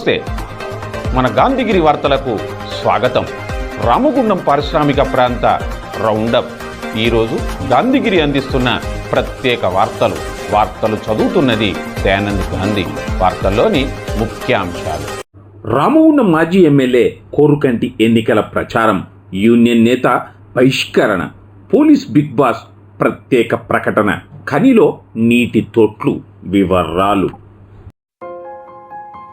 నమస్తే. మన గాంధీగిరి వార్తలకు స్వాగతం. రామగుండం పారిశ్రామిక ప్రాంత రౌండప్. ఈరోజు గాంధీగిరి అందిస్తున్న ప్రత్యేక వార్తలు. వార్తలు చదువుతున్నది దయానంద్ గాంధీ. వార్తల్లోని ముఖ్యాంశాలు. రామగుండం మాజీ ఎమ్మెల్యే కోరుకంటి ఎన్నికల ప్రచారం. యూనియన్ నేత బహిష్కరణ. పోలీస్ బిగ్ బాస్ ప్రత్యేక ప్రకటన. ఖనిలో నీటి తొట్లు వివరాలు.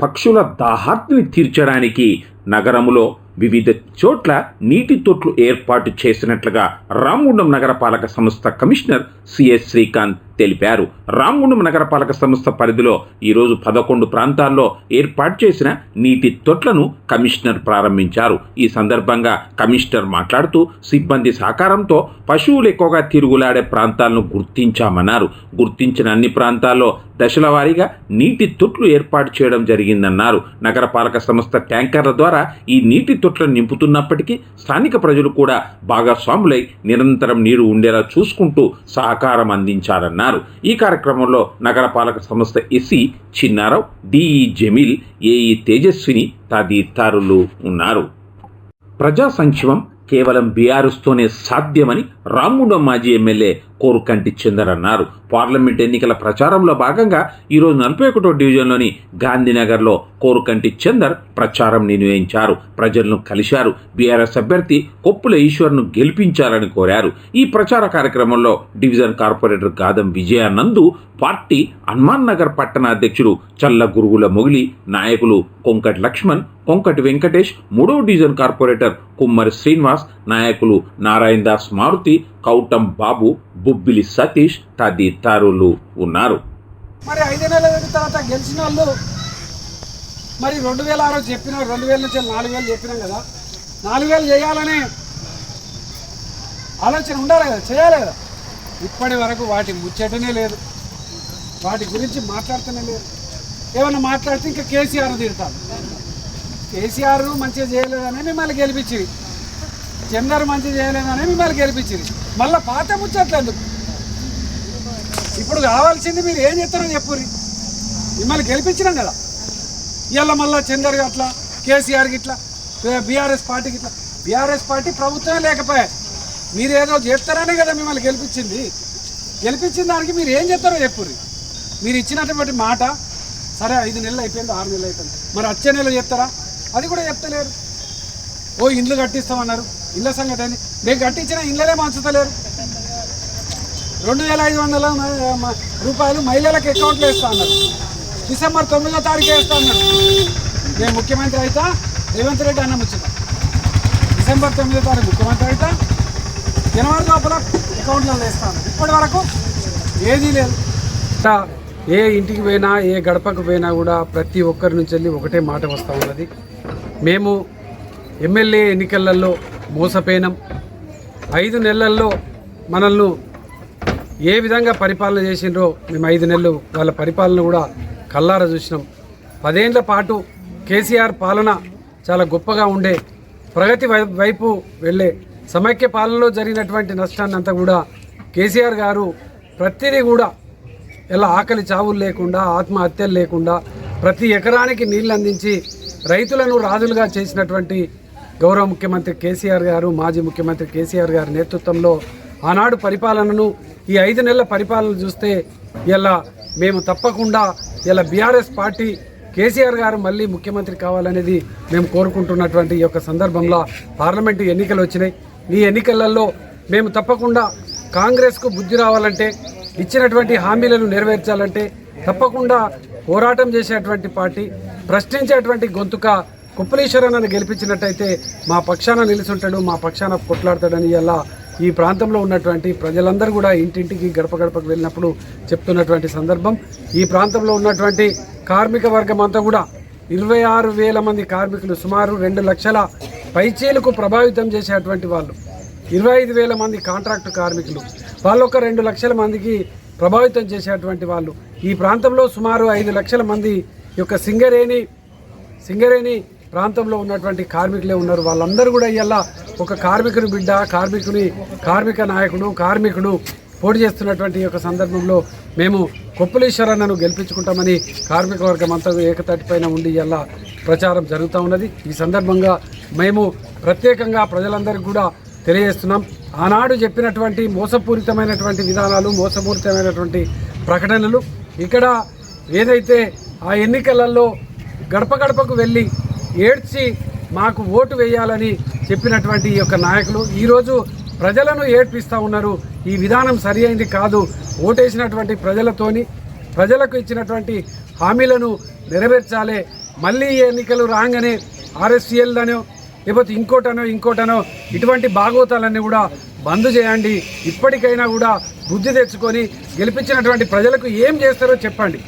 పక్షుల దాహార్తిని తీర్చడానికి నగరములో వివిధ చోట్ల నీటి తొట్లు ఏర్పాటు చేసినట్లుగా రామగుండం నగరపాలక సంస్థ కమిషనర్ సిఎస్ శ్రీకాంత్ తెలిపారు. రామగుండం నగరపాలక సంస్థ పరిధిలో ఈరోజు పదకొండు ప్రాంతాల్లో ఏర్పాటు చేసిన నీటి తొట్లను కమిషనర్ ప్రారంభించారు. ఈ సందర్భంగా కమిషనర్ మాట్లాడుతూ సిబ్బంది సహకారంతో పశువులు ఎక్కువగా తిరుగులాడే ప్రాంతాలను గుర్తించామన్నారు. గుర్తించిన అన్ని ప్రాంతాల్లో దశల వారీగా నీటి తొట్లు ఏర్పాటు చేయడం జరిగిందన్నారు. నగరపాలక సంస్థ ట్యాంకర్ల ద్వారా ఈ నీటి తొట్లను నింపుతున్నప్పటికీ స్థానిక ప్రజలు కూడా భాగస్వాములై నిరంతరం నీరు ఉండేలా చూసుకుంటూ సహకారం అందించారన్నారు ఈ కార్యక్రమంలో నగరపాలక సంస్థ SC Chinnarao DE Jameel AE Tejaswini తదితరులు ఉన్నారు. ప్రజా సంక్షేమం కేవలం బీఆర్ఎస్తోనే సాధ్యమని రాముడు మాజీ ఎమ్మెల్యే కోరుకంటి చందర్ అన్నారు పార్లమెంట్ ఎన్నికల ప్రచారంలో భాగంగా ఈరోజు నలభై ఒకటో డివిజన్లోని గాంధీనగర్లో కోరుకంటి చందర్ ప్రచారం నిర్వహించారు. ప్రజలను కలిశారు. బీఆర్ఎస్ అభ్యర్థి కొప్పుల ఈశ్వర్ను గెలిపించాలని కోరారు. ఈ ప్రచార కార్యక్రమంలో division corporator Gadam Vijayanand party Hanuman Nagar పట్టణ అధ్యక్షుడు చల్ల గురుగుల మొగిలి నాయకులు కొంకటి లక్ష్మణ్ కొంకటి వెంకటేష్ మూడో డివిజన్ కార్పొరేటర్ కుమ్మరి శ్రీనివాస్ నాయకులు నారాయణ దాస్ మారుతి కౌటం బాబు బుబ్బిలి సతీష్ తదితరులు ఉన్నారు. మరి ఐదు నెలల తర్వాత గెలిచిన వాళ్ళు మరి రెండు వేల ఆరో చెప్పిన రెండు వేల నుంచి నాలుగు వేలు చెప్పినాం కదా. నాలుగు వేలు చేయాలనే ఆలోచన ఉండాలి కదా చేయాలి కదా. ఇప్పటి వరకు వాటి ముచ్చటనే లేదు. వాటి గురించి మాట్లాడుతూనే లేదు. ఏమన్నా మాట్లాడితే ఇంకా కేసీఆర్ తిడతారు కేసీఆర్ మంచిగా చేయలేదని మిమ్మల్ని గెలిపించింది. చందర్ మంచిగా చేయలేదని మిమ్మల్ని గెలిపించింది. మళ్ళీ పాత ముచ్చట్లు ఎందుకు? ఇప్పుడు కావాల్సింది మీరు ఏం చేస్తారో చెప్పుర్రి. మిమ్మల్ని గెలిపించినాం కదా. ఇవాళ మళ్ళీ చందర్ అట్లా కేసీఆర్కి ఇట్లా బీఆర్ఎస్ పార్టీకి ఇట్లా బీఆర్ఎస్ పార్టీ ప్రభుత్వమే లేకపోయా. మీరు ఏదో చేస్తారనే కదా మిమ్మల్ని గెలిపించింది. గెలిపించిన దానికి మీరు ఏం చేస్తారో చెప్పుర్రి. మీరు ఇచ్చినటువంటి మాట సరే ఐదు నెలలు అయిపోయింది ఆరు నెలలు అయిపోయింది. మరి వచ్చే నెల చెప్తారా అది కూడా చెప్తలేరు. ఓ ఇండ్లు కట్టిస్తామన్నారు. ఇళ్ళ సంగతి అని మేము కట్టించిన ఇళ్ళలే మంచుతలేరు రెండు వేల ఐదు వందల రూపాయలు మహిళలకు అకౌంట్లో వేస్తా అన్నారు. డిసెంబర్ తొమ్మిదో తారీఖు వేస్తా అన్నారు. నేను ముఖ్యమంత్రి అయితే రేవంత్ రెడ్డి అన్నం ముచ్చిన డిసెంబర్ తొమ్మిదో తారీఖు ముఖ్యమంత్రి అయితే జనవరి లోపల అకౌంట్లో వేస్తా అన్నారు. ఇప్పటి వరకు ఏదీ లేదు. ఏ ఇంటికి పోయినా ఏ గడపకు పోయినా కూడా ప్రతి ఒక్కరి నుంచి వెళ్ళి ఒకటే మాట వస్తూ ఉన్నది. మేము ఎమ్మెల్యే ఎన్నికలలో మోసపోయినాం. ఐదు నెలల్లో మనల్ని ఏ విధంగా పరిపాలన చేసిండ్రో మేము ఐదు నెలలు వాళ్ళ పరిపాలన కూడా కల్లారా చూసినాం. పదేళ్ళ పాటు కేసీఆర్ పాలన చాలా గొప్పగా ఉండే ప్రగతి వై- వైపు వెళ్ళే సమైక్య పాలనలో జరిగినటువంటి నష్టాన్ని అంతా కూడా కేసీఆర్ గారు ప్రతిదీ కూడా ఇలా ఆకలి చావులు లేకుండా ఆత్మహత్యలు లేకుండా ప్రతి ఎకరానికి నీళ్ళు అందించి రైతులను రాజులుగా చేసినటువంటి గౌరవ ముఖ్యమంత్రి కేసీఆర్ గారు మాజీ ముఖ్యమంత్రి కేసీఆర్ గారి నేతృత్వంలో ఆనాడు పరిపాలనను ఈ ఐదు నెలల పరిపాలన చూస్తే ఇలా మేము తప్పకుండా ఇలా బీఆర్ఎస్ పార్టీ కేసీఆర్ గారు మళ్ళీ ముఖ్యమంత్రి కావాలనేది మేము కోరుకుంటున్నటువంటి ఈ యొక్క సందర్భంలో పార్లమెంటు ఎన్నికలు వచ్చినాయి. ఈ ఎన్నికలలో మేము తప్పకుండా కాంగ్రెస్కు బుద్ధి రావాలంటే ఇచ్చినటువంటి హామీలను నెరవేర్చాలంటే తప్పకుండా పోరాటం చేసేటువంటి పార్టీ ప్రశ్నించేటువంటి గొంతుక కుప్పలీశ్వరన్నను గెలిపించినట్టయితే మా పక్షాన నిలుచుంటాడు మా పక్షాన కొట్లాడతాడని ఇలా ఈ ప్రాంతంలో ఉన్నటువంటి ప్రజలందరూ కూడా ఇంటింటికి గడప గడపకు వెళ్ళినప్పుడు చెప్తున్నటువంటి సందర్భం. ఈ ప్రాంతంలో ఉన్నటువంటి కార్మిక వర్గం అంతా కూడా ఇరవై ఆరు వేల మంది కార్మికులు సుమారు రెండు లక్షల పైచేలకు ప్రభావితం చేసేటువంటి వాళ్ళు. ఇరవై ఐదు వేల మంది కాంట్రాక్టు కార్మికులు. వాళ్ళు ఒక రెండు లక్షల మందికి ప్రభావితం చేసేటువంటి వాళ్ళు. ఈ ప్రాంతంలో సుమారు ఐదు లక్షల మంది యొక్క సింగరేణి సింగరేణి ప్రాంతంలో ఉన్నటువంటి కార్మికులే ఉన్నారు. వాళ్ళందరూ కూడా ఇలా ఒక కార్మికుని బిడ్డ కార్మికుని కార్మిక నాయకుడు కార్మికుడు పోటీ చేస్తున్నటువంటి యొక్క సందర్భంలో మేము కొప్పులేశ్వరన్నను గెలిపించుకుంటామని కార్మిక వర్గం అంతా ఏకతాటిపైన ఉండి ఇలా ప్రచారం జరుగుతూ ఉన్నది. ఈ సందర్భంగా మేము ప్రత్యేకంగా ప్రజలందరికీ కూడా తెలియజేస్తున్నాం. ఆనాడు చెప్పినటువంటి మోసపూరితమైనటువంటి విధానాలు మోసపూరితమైనటువంటి ప్రకటనలు ఇక్కడ ఏదైతే ఆ ఎన్నికలలో గడప గడపకు వెళ్ళి ఏడ్చి మాకు ఓటు వేయాలని చెప్పినటువంటి ఈ యొక్క నాయకులు. ఈరోజు ప్రజలను ఏడ్పిస్తూ ఉన్నారు. ఈ విధానం సరి అయింది కాదు. ఓటేసినటువంటి ప్రజలతోని ప్రజలకు ఇచ్చినటువంటి హామీలను నెరవేర్చాలి. మళ్ళీ ఎన్నికలు రాగానే ఆర్ఎస్సీఎల్ అనో లేకపోతే ఇంకోటనో ఇంకోటనో ఇటువంటి భాగవతాలన్నీ కూడా బంద్ చేయండి. ఇప్పటికైనా కూడా బుద్ధి తెచ్చుకొని గెలిపించినటువంటి ప్రజలకు ఏం చేస్తారో చెప్పండి.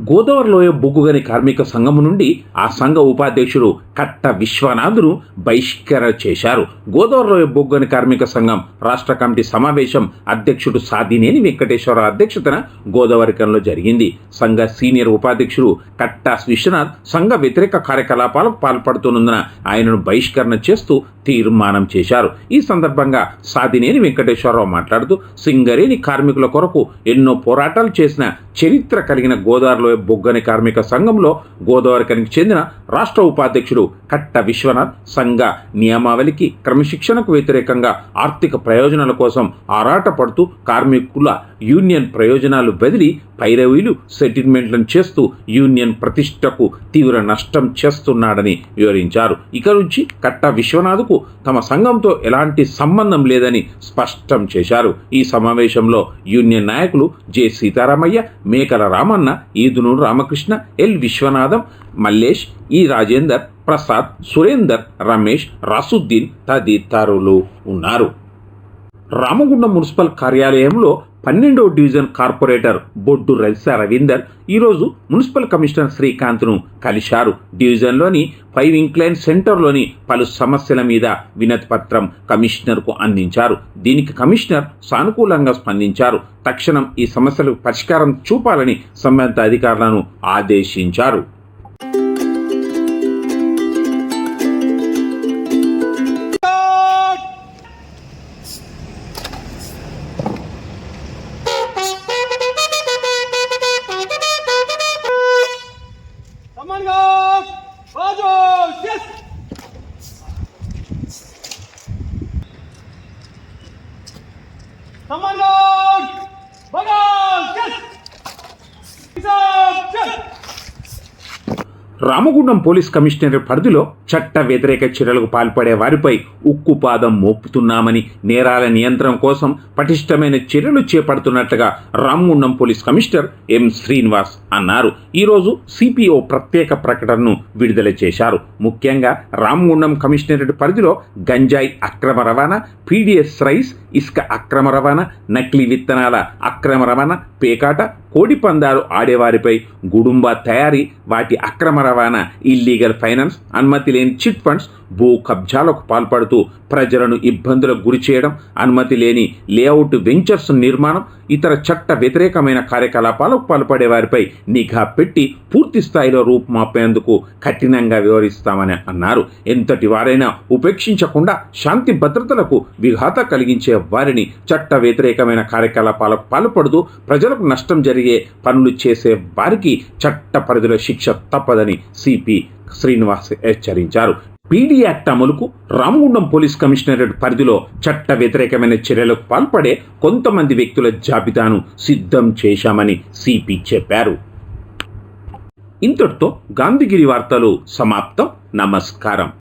గోదావరిలోయ బొగ్గుగని కార్మిక సంఘం నుండి ఆ సంఘ ఉపాధ్యక్షుడు కట్ట విశ్వనాథును బహిష్కరణ చేశారు. గోదావరిలోయ బొగ్గుగని కార్మిక సంఘం రాష్ట్ర కమిటీ సమావేశం అధ్యక్షుడు సాదినేని వెంకటేశ్వర అధ్యక్షతన గోదావరికంలో జరిగింది. సంఘ సీనియర్ ఉపాధ్యక్షుడు కట్ట విశ్వనాథ్ సంఘ వ్యతిరేక కార్యకలాపాలకు పాల్పడుతున్నందున ఆయనను బహిష్కరణ చేస్తూ తీర్మానం చేశారు. ఈ సందర్భంగా సాదినేని వెంకటేశ్వరరావు మాట్లాడుతూ సింగరేణి కార్మికుల కొరకు ఎన్నో పోరాటాలు చేసిన చరిత్ర కలిగిన గోదావరిలో బొగ్గని కార్మిక సంఘంలో గోదావరికానికి చెందిన రాష్ట్ర ఉపాధ్యక్షుడు కట్ట విశ్వనాథ్ సంఘ నియమావళికి క్రమశిక్షణకు వ్యతిరేకంగా ఆర్థిక ప్రయోజనాల కోసం ఆరాటపడుతూ కార్మికుల యూనియన్ ప్రయోజనాలు బదిలి పైరవీలు సెటిల్మెంట్లను చేస్తూ యూనియన్ ప్రతిష్టకు తీవ్ర నష్టం చేస్తున్నాడని వివరించారు. ఇక నుంచి కట్ట విశ్వనాథ్కు తమ సంఘంతో ఎలాంటి సంబంధం లేదని స్పష్టం చేశారు. ఈ సమావేశంలో యూనియన్ నాయకులు J. Sitaramayya Mekala Ramanna Edunuru Ramakrishna L. Vishwanatham Mallesh E Rajender Prasad Surender Ramesh Rasuddin తదితరులు ఉన్నారు. రామగుండం మున్సిపల్ కార్యాలయంలో పన్నెండవ డివిజన్ కార్పొరేటర్ బొడ్డు రజిత రవీందర్ ఈరోజు మున్సిపల్ కమిషనర్ శ్రీకాంత్ను కలిశారు. డివిజన్లోని ఫైవ్ ఇంక్లైన్ సెంటర్లోని పలు సమస్యల మీద వినతి పత్రం కమిషనర్కు అందించారు. దీనికి కమిషనర్ సానుకూలంగా స్పందించారు. తక్షణం ఈ సమస్యలకు పరిష్కారం చూపాలని సంబంధిత అధికారులను ఆదేశించారు. రామగుండం పోలీస్ కమిషనర్ పరిధిలో చట్ట వ్యతిరేక చర్యలకు పాల్పడే వారిపై ఉక్కుపాదం మోపుతున్నామని నేరాల నియంత్రణ కోసం పటిష్టమైన చర్యలు చేపడుతున్నట్లుగా Ramagundam police commissioner M Srinivas అన్నారు. ఈరోజు సిపిఓ ప్రత్యేక ప్రకటనను విడుదల చేశారు. ముఖ్యంగా రామగుండం కమిషనరేట్ పరిధిలో గంజాయి అక్రమ రవాణా పీడిఎస్ రైస్ ఇసుక అక్రమ రవాణా నకిలీ విత్తనాల అక్రమ రవాణా పేకాట కోడి పందాలు ఆడేవారిపై గుడుంబ తయారీ వాటి అక్రమ రవాణా ఇల్లీగల్ ఫైనాన్స్ అనుమతి లేని చిట్ ఫండ్స్ భూ కబ్జాలకు పాల్పడుతూ ప్రజలను ఇబ్బందులకు గురి చేయడం అనుమతి లేని లేఅవుట్ వెంచర్స్ నిర్మాణం ఇతర చట్ట వ్యతిరేకమైన కార్యకలాపాలకు పాల్పడే వారిపై నిఘా పెట్టి పూర్తి స్థాయిలో రూపుమాపేందుకు కఠినంగా వివరిస్తామని అన్నారు. ఎంతటి వారైనా ఉపేక్షించకుండా శాంతి భద్రతలకు విఘాత కలిగించే వారిని చట్ట వ్యతిరేకమైన కార్యకలాపాలకు పాల్పడుతూ ప్రజలకు నష్టం జరిగే పనులు చేసే వారికి చట్ట పరిధిలో శిక్ష తప్పదని సిపి శ్రీనివాస్ హెచ్చరించారు. పీడీ యాక్ట్ అమలుకు రామగుండం పోలీస్ కమిషనరేట్ పరిధిలో చట్ట వ్యతిరేకమైన చర్యలకు పాల్పడే కొంతమంది వ్యక్తుల జాబితాను సిద్ధం చేశామని సిపి చెప్పారు. ఇంతటితో గాంధీగిరి వార్తలు సమాప్తం. నమస్కారం.